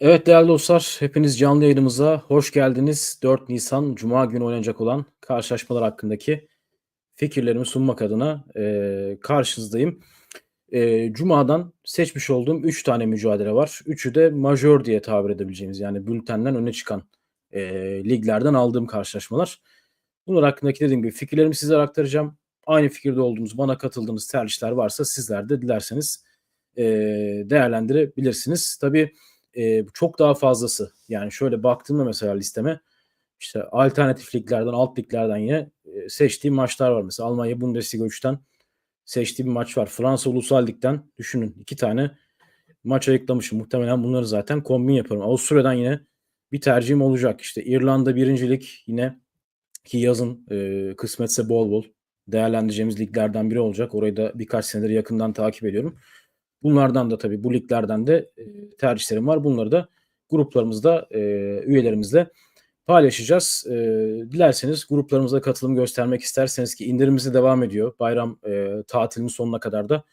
Evet değerli dostlar, hepiniz canlı yayınımıza hoş geldiniz. 4 Nisan Cuma günü oynanacak olan karşılaşmalar hakkındaki fikirlerimi sunmak adına eee, karşınızdayım. Eee, Cuma'dan seçmiş olduğum 3 tane mücadele var. Üçü de majör diye tabir edebileceğimiz yani bültenden öne çıkan eee, liglerden aldığım karşılaşmalar. Bunlar hakkındaki dediğim gibi fikirlerimi sizlere aktaracağım. Aynı fikirde olduğunuz, bana katıldığınız tercihler varsa sizler de dilerseniz eee, değerlendirebilirsiniz. Tabii eee, çok daha fazlası yani şöyle baktığımda mesela listeme işte alternatif liglerden, alt liglerden yine eee, seçtiğim maçlar var. Mesela Almanya Bundesliga 3'ten seçtiğim maç var. Fransa Ulusal Lig'den düşünün iki tane maç ayıklamışım. Muhtemelen bunları zaten kombin yaparım. Avusturya'dan yine bir tercihim olacak. İşte İrlanda birincilik yine ki yazın eee, kısmetse bol bol değerlendireceğimiz liglerden biri olacak. Orayı da birkaç senedir yakından takip ediyorum. Bunlardan da tabii bu liglerden de eee, tercihlerim var. Bunları da gruplarımızda eee, üyelerimizle paylaşacağız. Eee, dilerseniz gruplarımıza katılım göstermek isterseniz ki indirimimiz de devam ediyor. Bayram tatilinin sonuna kadar da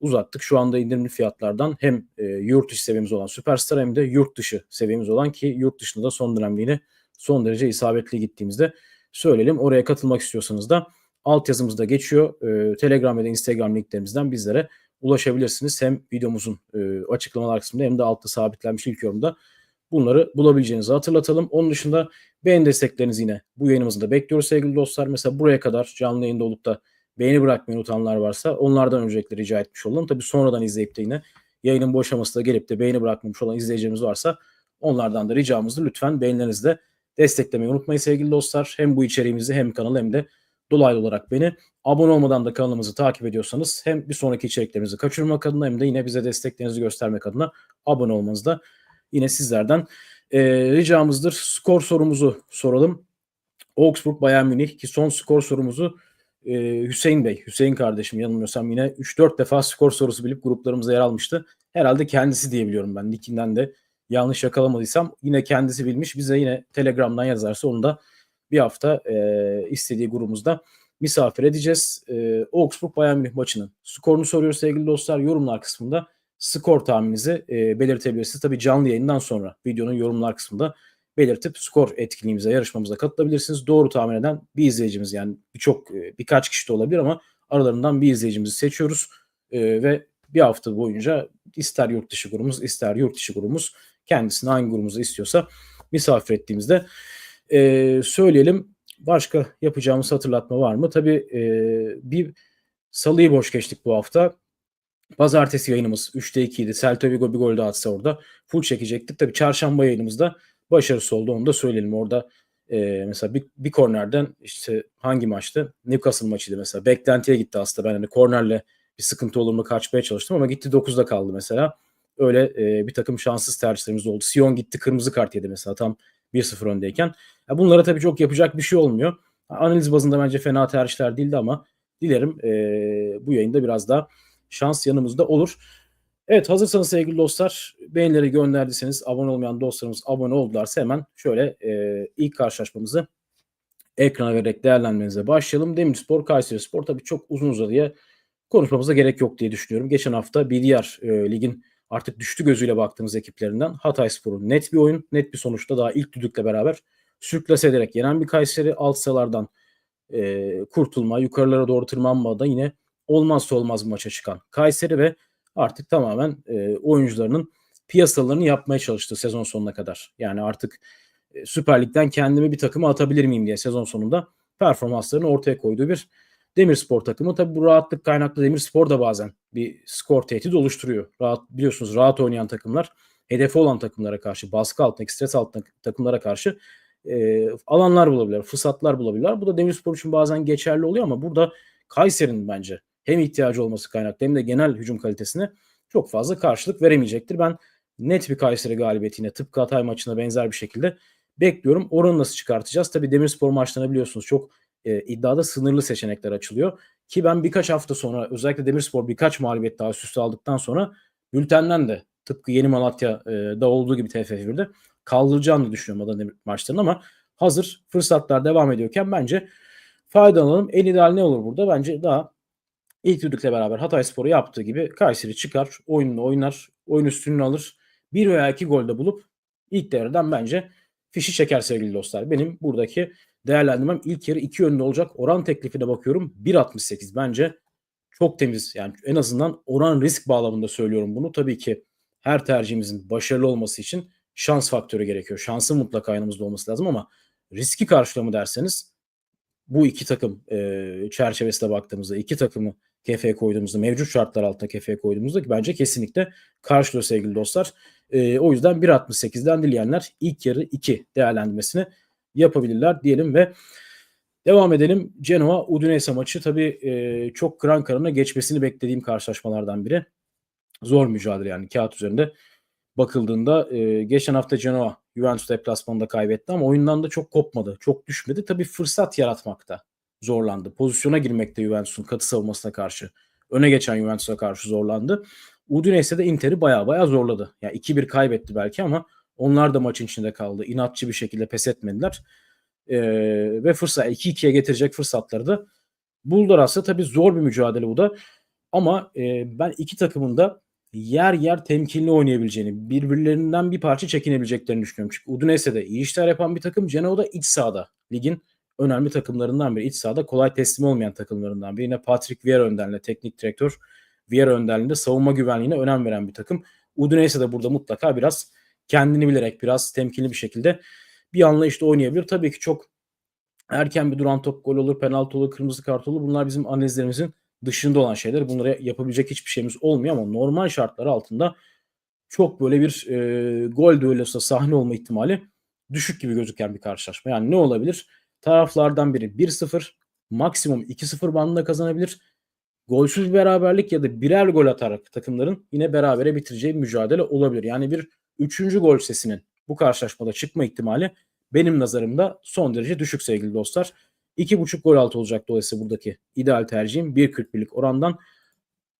uzattık. Şu anda indirimli fiyatlardan hem yurt içi seviyemiz olan Süperstar hem de yurt dışı seviyemiz olan ki yurt dışında da son dönemde yine son derece isabetli gittiğimizde söyleyelim. Oraya katılmak istiyorsanız da altyazımızda geçiyor. Eee, Telegram ve Instagram linklerimizden bizlere ulaşabilirsiniz. Hem videomuzun eee, açıklamalar kısmında hem de altta sabitlenmiş ilk yorumda bunları bulabileceğinizi hatırlatalım. Onun dışında beğeni desteklerinizi yine bu yayınımızda bekliyoruz sevgili dostlar. Mesela buraya kadar canlı yayında olup da beğeni bırakmayı unutanlar varsa onlardan öncelikle rica etmiş olalım. Tabii sonradan izleyip de yine yayının bu aşamasında gelip de beğeni bırakmamış olan izleyicilerimiz varsa onlardan da ricamızdır. Lütfen beğenilerinizle desteklemeyi unutmayın sevgili dostlar. Hem bu içeriğimizi hem kanalı hem de dolaylı olarak beni abone olmadan da kanalımızı takip ediyorsanız hem bir sonraki içeriklerimizi kaçırmak adına hem de yine bize desteklerinizi göstermek adına abone olmanızı da yine sizlerden eee, ricamızdır. Skor sorumuzu soralım. Augsburg Bayern Münih ki son skor sorumuzu eee, Hüseyin Bey, Hüseyin kardeşim yanılmıyorsam yine 3-4 defa skor sorusu bilip gruplarımıza yer almıştı. Herhalde kendisi diye biliyorum ben. Nickinden de yanlış yakalamadıysam yine kendisi bilmiş. Bize yine Telegram'dan yazarsa onu da bir hafta eee, istediği grubumuzda misafir edeceğiz. Eee Augsburg Bayern Münih maçının skorunu soruyoruz sevgili dostlar. Yorumlar kısmında skor tahmininizi eee, belirtebilirsiniz. Tabii canlı yayından sonra videonun yorumlar kısmında belirtip skor etkinliğimize, yarışmamıza katılabilirsiniz. Doğru tahmin eden bir izleyicimiz yani birçok eee, birkaç kişi de olabilir ama aralarından bir izleyicimizi seçiyoruz Eee, ve bir hafta boyunca ister yurt dışı grubumuz ister yurt dışı grubumuz kendisini hangi grubumuzu istiyorsa misafir ettiğimizde eee, söyleyelim. Başka yapacağımız hatırlatma var mı? Tabii eee, bir salıyı boş geçtik bu hafta. Pazartesi yayınımız 3'te 2 idi. Celta Vigo bir gol daha atsa orada full çekecektik. Tabii çarşamba yayınımızda başarısı oldu. Onu da söyleyelim. Orada eee, mesela bir, bir kornerden işte hangi maçtı? Newcastle maçıydı mesela. Beklentiye gitti aslında. Ben hani kornerle bir sıkıntı olur mu kaçmaya çalıştım ama gitti 9'da kaldı mesela. Öyle eee, bir takım şanssız tercihlerimiz oldu. Sion gitti kırmızı kart yedi mesela tam 1-0 öndeyken. Ya bunlara tabii çok yapacak bir şey olmuyor. Analiz bazında bence fena tercihler değildi ama dilerim eee, bu yayında biraz daha şans yanımızda olur. Evet hazırsanız sevgili dostlar beğenileri gönderdiyseniz abone olmayan dostlarımız abone oldularsa hemen şöyle eee, ilk karşılaşmamızı ekrana vererek değerlendirmenize başlayalım. Demirspor Kayseri Spor tabii çok uzun uzadıya konuşmamıza gerek yok diye düşünüyorum. Geçen hafta bir diğer e, ligin artık düştü gözüyle baktığımız ekiplerinden Hatayspor'un net bir oyun, net bir sonuçta daha ilk düdükle beraber sürklase ederek yenen bir Kayseri alt sıralardan e, kurtulma, yukarılara doğru tırmanma da yine olmazsa olmaz maça çıkan Kayseri ve artık tamamen e, oyuncularının piyasalarını yapmaya çalıştığı sezon sonuna kadar. Yani artık e, Süper Lig'den kendimi bir takıma atabilir miyim diye sezon sonunda performanslarını ortaya koyduğu bir Demirspor takımı. Tabi bu rahatlık kaynaklı Demirspor da bazen bir skor tehdidi oluşturuyor. Rahat biliyorsunuz rahat oynayan takımlar hedefi olan takımlara karşı, baskı altındaki stres altındaki takımlara karşı e, alanlar bulabilirler, fırsatlar bulabilirler. Bu da Demirspor için bazen geçerli oluyor ama burada Kayseri'nin bence hem ihtiyacı olması kaynaklı hem de genel hücum kalitesine çok fazla karşılık veremeyecektir. Ben net bir Kayseri galibiyetine tıpkı Hatay maçına benzer bir şekilde bekliyorum. Oranı nasıl çıkartacağız? Tabii Demirspor maçlarını biliyorsunuz çok e, iddiada sınırlı seçenekler açılıyor. Ki ben birkaç hafta sonra özellikle Demirspor birkaç mağlubiyet daha üst üste aldıktan sonra bültenden de tıpkı Yeni Malatya'da olduğu gibi TFF1'de kaldıracağını düşünüyorum Adana Demir maçlarının ama hazır fırsatlar devam ediyorken bence faydalanalım. En ideal ne olur burada? Bence daha ilk düdükle beraber Hatay Spor'u yaptığı gibi Kayseri çıkar, oyununu oynar, oyun üstünlüğünü alır. Bir veya iki golde bulup ilk devreden bence fişi çeker sevgili dostlar. Benim buradaki değerlendirmem ilk yarı iki yönlü olacak. Oran teklifine bakıyorum 1.68 bence çok temiz. Yani en azından oran risk bağlamında söylüyorum bunu. Tabii ki her tercihimizin başarılı olması için şans faktörü gerekiyor. Şansın mutlaka yanımızda olması lazım ama riski karşılama derseniz bu iki takım e, çerçevesine baktığımızda iki takımı kefeye koyduğumuzda mevcut şartlar altında kefeye koyduğumuzda bence kesinlikle karşılıyor sevgili dostlar. E, o yüzden 1.68'den dileyenler ilk yarı 2 değerlendirmesini yapabilirler diyelim ve devam edelim. Genoa Udinese maçı tabii e, çok kıran karına geçmesini beklediğim karşılaşmalardan biri. Zor mücadele yani kağıt üzerinde bakıldığında e, geçen hafta Genoa Juventus deplasmanında kaybetti ama oyundan da çok kopmadı. Çok düşmedi. Tabii fırsat yaratmakta zorlandı. Pozisyona girmekte Juventus'un katı savunmasına karşı. Öne geçen Juventus'a karşı zorlandı. Udinese de Inter'i baya baya zorladı. Yani 2-1 kaybetti belki ama onlar da maçın içinde kaldı. İnatçı bir şekilde pes etmediler. Ee, ve fırsat 2-2'ye getirecek fırsatları da buldular aslında. Tabii zor bir mücadele bu da. Ama e, ben iki takımın da yer yer temkinli oynayabileceğini, birbirlerinden bir parça çekinebileceklerini düşünüyorum. Çünkü Udinese de iyi işler yapan bir takım. Genoa da iç sahada. Ligin önemli takımlarından biri. İç sahada kolay teslim olmayan takımlarından biri. Yine Patrick Vieira önderliğinde teknik direktör Vieira önderliğinde savunma güvenliğine önem veren bir takım. Udinese de burada mutlaka biraz kendini bilerek biraz temkinli bir şekilde bir anlayışla oynayabilir. Tabii ki çok erken bir duran top gol olur, penaltı olur, kırmızı kart olur. Bunlar bizim analizlerimizin dışında olan şeyler. Bunları yapabilecek hiçbir şeyimiz olmuyor ama normal şartlar altında çok böyle bir e, gol düellosu sahne olma ihtimali düşük gibi gözüken bir karşılaşma. Yani ne olabilir? Taraflardan biri 1-0, maksimum 2-0 bandında kazanabilir. Golsüz bir beraberlik ya da birer gol atarak takımların yine berabere bitireceği mücadele olabilir. Yani bir üçüncü gol sesinin bu karşılaşmada çıkma ihtimali benim nazarımda son derece düşük sevgili dostlar. 2.5 gol altı olacak dolayısıyla buradaki ideal tercihim 1.41'lik orandan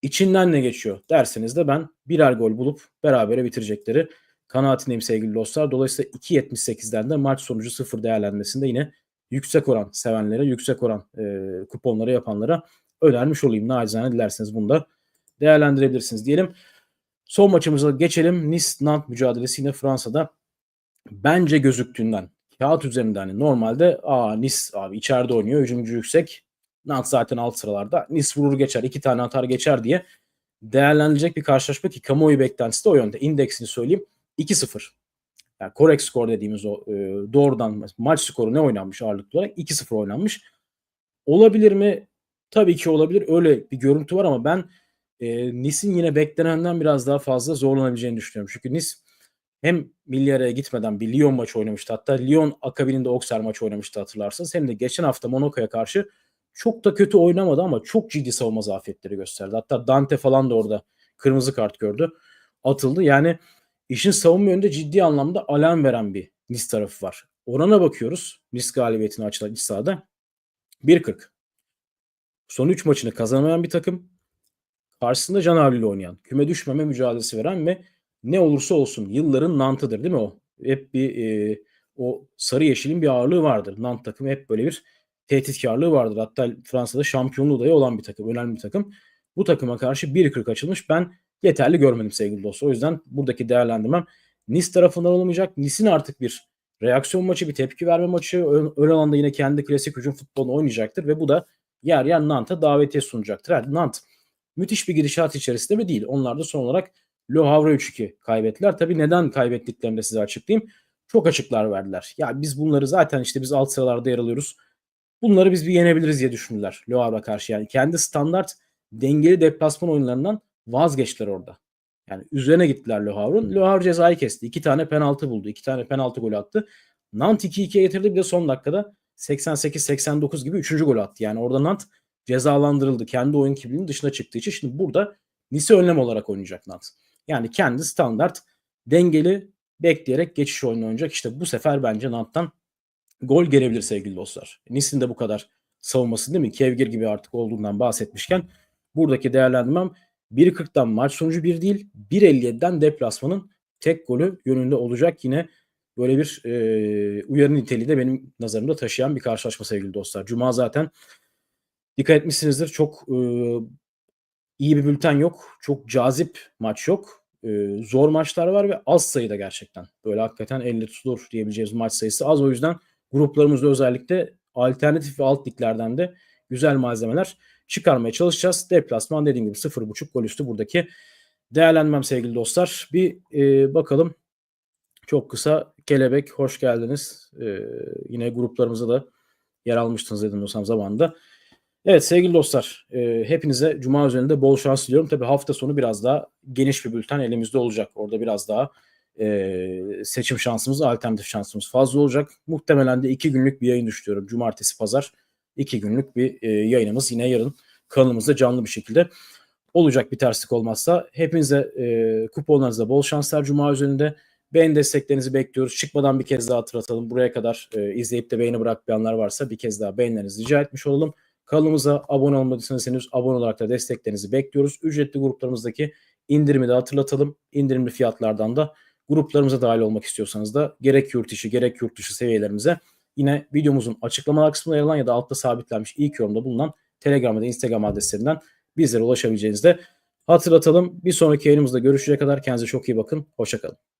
içinden ne geçiyor derseniz de ben birer gol bulup berabere bitirecekleri kanaatindeyim sevgili dostlar. Dolayısıyla 2.78'den de maç sonucu sıfır değerlenmesinde yine yüksek oran sevenlere, yüksek oran e, kuponları yapanlara önermiş olayım. Nacizane dilerseniz bunu da değerlendirebilirsiniz diyelim. Son maçımıza geçelim. Nice-Nantes mücadelesi yine Fransa'da bence gözüktüğünden kağıt üzerinde hani normalde aa Nice abi içeride oynuyor. Hücumcu yüksek. Nantes zaten alt sıralarda. Nice vurur geçer. iki tane atar geçer diye değerlendirilecek bir karşılaşma ki kamuoyu beklentisi de o yönde. İndeksini söyleyeyim. 2-0. Yani correct skor dediğimiz o e, doğrudan maç skoru ne oynanmış ağırlıklı olarak? 2-0 oynanmış. Olabilir mi? Tabii ki olabilir. Öyle bir görüntü var ama ben e, Nice'in yine beklenenden biraz daha fazla zorlanabileceğini düşünüyorum. Çünkü Nice hem milli araya gitmeden bir Lyon maçı oynamıştı. Hatta Lyon akabininde Auxerre maçı oynamıştı hatırlarsanız. Hem de geçen hafta Monaco'ya karşı çok da kötü oynamadı ama çok ciddi savunma zafiyetleri gösterdi. Hatta Dante falan da orada kırmızı kart gördü. Atıldı. Yani işin savunma yönünde ciddi anlamda alarm veren bir Nice tarafı var. Orana bakıyoruz. Nice galibiyetini açılan iç sahada. 1.40. Son 3 maçını kazanamayan bir takım. Karşısında can ile oynayan, küme düşmeme mücadelesi veren ve ne olursa olsun yılların Nant'ıdır değil mi o? Hep bir e, o sarı yeşilin bir ağırlığı vardır. Nant takımı hep böyle bir tehditkarlığı vardır. Hatta Fransa'da şampiyonluğu dahi olan bir takım, önemli bir takım. Bu takıma karşı 1.40 açılmış. Ben yeterli görmedim sevgili dostlar. O yüzden buradaki değerlendirmem Nice tarafından olmayacak. Nice'in artık bir reaksiyon maçı, bir tepki verme maçı. Ön, alanda yine kendi klasik hücum futbolunu oynayacaktır ve bu da yer yer Nant'a davetiye sunacaktır. Yani Nant müthiş bir gidişat içerisinde mi değil. Onlar da son olarak Le Havre 3-2 kaybettiler. Tabii neden kaybettiklerini de size açıklayayım. Çok açıklar verdiler. Ya biz bunları zaten işte biz alt sıralarda yer alıyoruz. Bunları biz bir yenebiliriz diye düşündüler Le Havre'a karşı. Yani kendi standart dengeli deplasman oyunlarından vazgeçtiler orada. Yani üzerine gittiler Le Havre'ın. Le Havre cezayı kesti. İki tane penaltı buldu. İki tane penaltı golü attı. Nantes 2-2'ye getirdi. Bir de son dakikada 88-89 gibi üçüncü gol attı. Yani orada Nantes cezalandırıldı. Kendi oyun kiblinin dışına çıktığı için. Şimdi burada Nice önlem olarak oynayacak Nantes. Yani kendi standart dengeli bekleyerek geçiş oyunu oynayacak. İşte bu sefer bence Nant'tan gol gelebilir sevgili dostlar. Nice'in de bu kadar savunması değil mi? Kevgir gibi artık olduğundan bahsetmişken buradaki değerlendirmem 1.40'dan maç sonucu 1 değil 1.57'den deplasmanın tek golü yönünde olacak. Yine böyle bir e, uyarı niteliği de benim nazarımda taşıyan bir karşılaşma sevgili dostlar. Cuma zaten dikkat etmişsinizdir çok e, iyi bir bülten yok. Çok cazip maç yok. e, zor maçlar var ve az sayıda gerçekten. Böyle hakikaten elle tutulur diyebileceğimiz maç sayısı az. O yüzden gruplarımızda özellikle alternatif ve alt liglerden de güzel malzemeler çıkarmaya çalışacağız. Deplasman dediğim gibi 0.5 gol üstü buradaki değerlenmem sevgili dostlar. Bir e, bakalım. Çok kısa Kelebek hoş geldiniz. E, yine gruplarımıza da yer almıştınız dedim olsam zamanında. Evet sevgili dostlar e, hepinize Cuma üzerinde bol şans diliyorum. Tabi hafta sonu biraz daha geniş bir bülten elimizde olacak. Orada biraz daha e, seçim şansımız, alternatif şansımız fazla olacak. Muhtemelen de iki günlük bir yayın düşünüyorum. Cumartesi, pazar iki günlük bir e, yayınımız yine yarın kanalımızda canlı bir şekilde olacak bir terslik olmazsa. Hepinize e, kuponlarınızda bol şanslar Cuma üzerinde. Beğeni desteklerinizi bekliyoruz. Çıkmadan bir kez daha hatırlatalım. Buraya kadar e, izleyip de beğeni bırakmayanlar varsa bir kez daha beğenilerinizi rica etmiş olalım. Kanalımıza abone olmadıysanız henüz abone olarak da desteklerinizi bekliyoruz. Ücretli gruplarımızdaki indirimi de hatırlatalım. İndirimli fiyatlardan da gruplarımıza dahil olmak istiyorsanız da gerek yurt içi gerek yurt dışı seviyelerimize yine videomuzun açıklamalar kısmında yer alan ya da altta sabitlenmiş ilk yorumda bulunan Telegram ve Instagram adreslerinden bizlere ulaşabileceğinizi de hatırlatalım. Bir sonraki yayınımızda görüşecek kadar kendinize çok iyi bakın. Hoşçakalın.